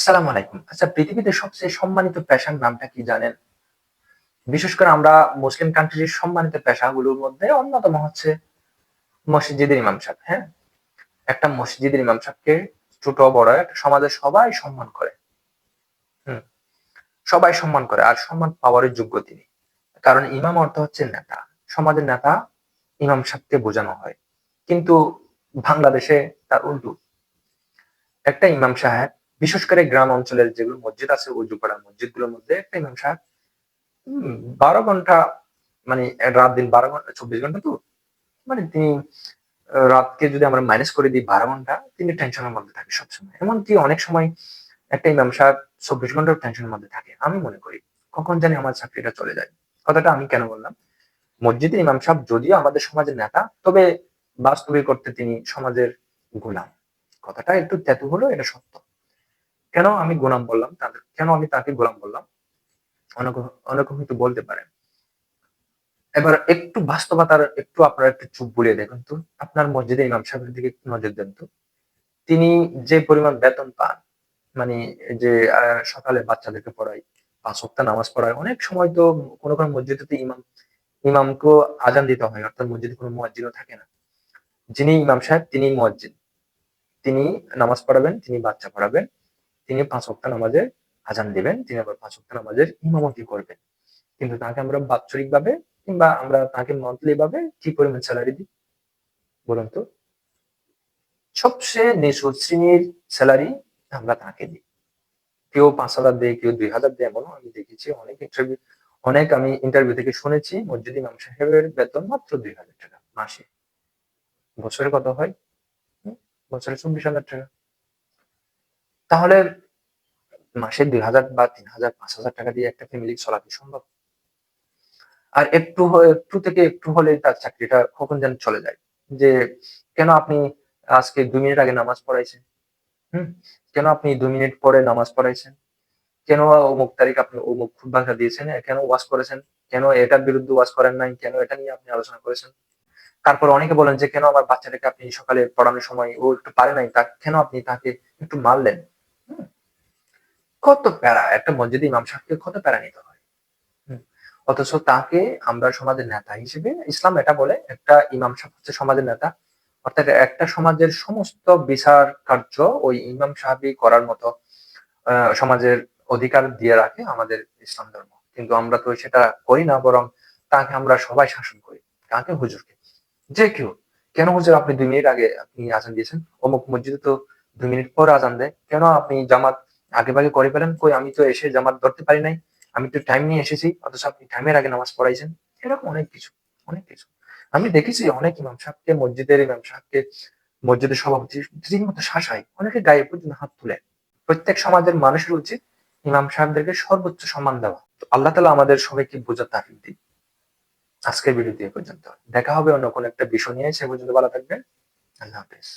আসসালামু আলাইকুম। আচ্ছা পৃথিবীতে সবচেয়ে সম্মানিত পেশার নামটা কি জানেন? বিশেষ করে আমরা মুসলিম কান্ট্রির সম্মানিত পেশাগুলোর মধ্যে অন্যতম হচ্ছে মসজিদের ইমাম সাহেব হ্যাঁ? একটা মসজিদের ইমাম সাহেবকে ছোট বড় একটা সমাজে সবাই সম্মান করে। হুম, সবাই সম্মান করে আর সম্মান পাওয়ারের যোগ্য তিনি। কারণ ইমাম অর্থ হচ্ছে নেতা। সমাজের নেতা ইমাম সাহেবকে বোঝানো হয়। কিন্তু বাংলাদেশে তার উল্টো। একটা ইমাম সাহেব বিশেষ করে গ্রাম অঞ্চলের যেগুলো মসজিদ আছে, উজুপাড়া মসজিদগুলোর মধ্যে একটা ইমাম সাহেব বারো ঘণ্টা মানে রাত দিন বারো ঘণ্টা, চব্বিশ ঘণ্টা তো মানে তিনি রাতকে যদি আমরা মাইনাস করে দিই বারো ঘণ্টা, তিনি টেনশনের মধ্যে থাকে সবসময়। এমনকি অনেক সময় একটা ইমাম সাহেব চব্বিশ ঘণ্টার টেনশনের মধ্যে থাকে, আমি মনে করি, কখন জানি আমার চাকরিটা চলে যায়। কথাটা আমি কেন বললাম? মসজিদের ইমাম সাহেব যদিও আমাদের সমাজের নেতা, তবে বাস্তবিক করতে তিনি সমাজের গোলাম। কথাটা একটু তেতু হলো এটা সত্য। কেন আমি গোলাম বললাম? তাদের কেন আমি তাকে গোলাম বললাম? অনেক অনেক হয়তো বলতে পারেন এবার একটু বাস্তবতার একটু আপনারা একটু চুপ বুলিয়ে দেখুন তো। আপনার মসজিদে ইমাম সাহেবের দিকে একটু নজর দেন তো। তিনি যে পরিমাণ বেতন পান মানে যে সকালে বাচ্চাদেরকে পড়ায়, পাঁচ ওয়াক্ত নামাজ পড়ায়, অনেক সময় তো কোনো কোনো মসজিদে তো ইমাম ইমামকেও আজান দিতে হয়, অর্থাৎ মসজিদে কোনো মুয়াজ্জিনও থাকে না। যিনি ইমাম সাহেব, তিনি মুয়াজ্জিন। তিনি নামাজ পড়াবেন, তিনি বাচ্চা পড়াবেন। তিনি পাঁচ ওয়াক্ত নামাজের আজান দিবেন, তিনি আবার পাঁচ ওয়াক্ত নামাজের ইমামতি করবেন। কিন্তু তাকে আমরা বাৎসরিক ভাবে কিংবা আমরা তাকে মান্থলি ভাবে কি পরিমাণ স্যালারি দিই? বলুন তো। সবচেয়ে নিচু শ্রেণির স্যালারি আমরা তাকে দিই। কেউ পাঁচ হাজার দেয়, কেউ দুই হাজার দেয়, এমনও আমি দেখেছি। অনেক ইন্টারভিউ অনেক আমি ইন্টারভিউ থেকে শুনেছি, মসজিদ ইমাম সাহেবের বেতন মাত্র দুই হাজার টাকা মাসে। বছরে কত হয়? বছরে চব্বিশ হাজার টাকা। তাহলে মাসে দুই হাজার বা তিন হাজার, পাঁচ হাজার টাকা দিয়ে একটা ফ্যামিলি চলা কি সম্ভব? আর একটু একটু থেকে একটু হলে তার চাকরিটা কখন যেন চলে যায়? যে কেন আপনি আজকে দুই মিনিট আগে নামাজ পড়াইছেন? হুম? কেন আপনি দুই মিনিট পরে নামাজ পড়াইছেন? কেন অমুক তারিখ আপনি অমুক খুতবাটা দিয়েছেন? কেন ওয়াজ করেছেন? কেন এটার বিরুদ্ধে ওয়াজ করেন নাই? কেন এটা নিয়ে আপনি আলোচনা করেছেন? তারপর অনেকে বলেন যে, কেন আমার বাচ্চাটাকে আপনি সকালে পড়ানোর সময় ও একটু পারে নাই? তা কেন আপনি তাকে একটু মারলেন? কত প্যারা? একটা মসজিদ ইমাম সাহেবকে কত প্যারা নিতে হয়? অথচ তাকে আমরা সমাজের নেতা হিসেবে, ইসলাম এটা বলে, একটা ইমাম সাহেব হচ্ছে সমাজের নেতা। অর্থাৎ একটা সমাজের সমস্ত বিচার কার্য ওই ইমাম সাহেবই করার মতো সমাজের অধিকার দিয়ে রাখে আমাদের ইসলাম ধর্ম। কিন্তু আমরা তো সেটা করি না, বরং তাকে আমরা সবাই শাসন করি। কাকে? হুজুরকে। যে কেউ। কেন হুজুর, আপনি দুই মিনিট আগে আপনি আজান দিয়েছেন? অমুক মসজিদে তো দুই মিনিট পর আজান দেয়। কেন আপনি জামাত আগে ভাগে করে ফেলেন, কই আমি তো এসে জামাত ধরতে পারি নাই, আমি তো টাইম নিয়ে এসেছি, অথচ আপনি টাইমের আগে নামাজ পড়াইছেন। এরকম অনেক কিছু অনেক কিছু। আমি দেখেছি অনেক ইমাম সাহেবকে, মসজিদের ইমাম সাহেবকে, মসজিদের সভাপতি রীতিমতো শাসায়, অনেকে গায়ে পর্যন্ত হাত তুলে। প্রত্যেক সমাজের মানুষের উচিত ইমাম সাহেবদেরকে সর্বোচ্চ সম্মান দেওয়া। তো আল্লাহ তালা আমাদের সবাইকে বোঝার তাফিক দিই আজকের ভিডিও দিয়ে পর্যন্ত। দেখা হবে অন্য কোনো একটা বিষয় নিয়ে, সে পর্যন্ত ভালো থাকবেন। আল্লাহ হাফেজ।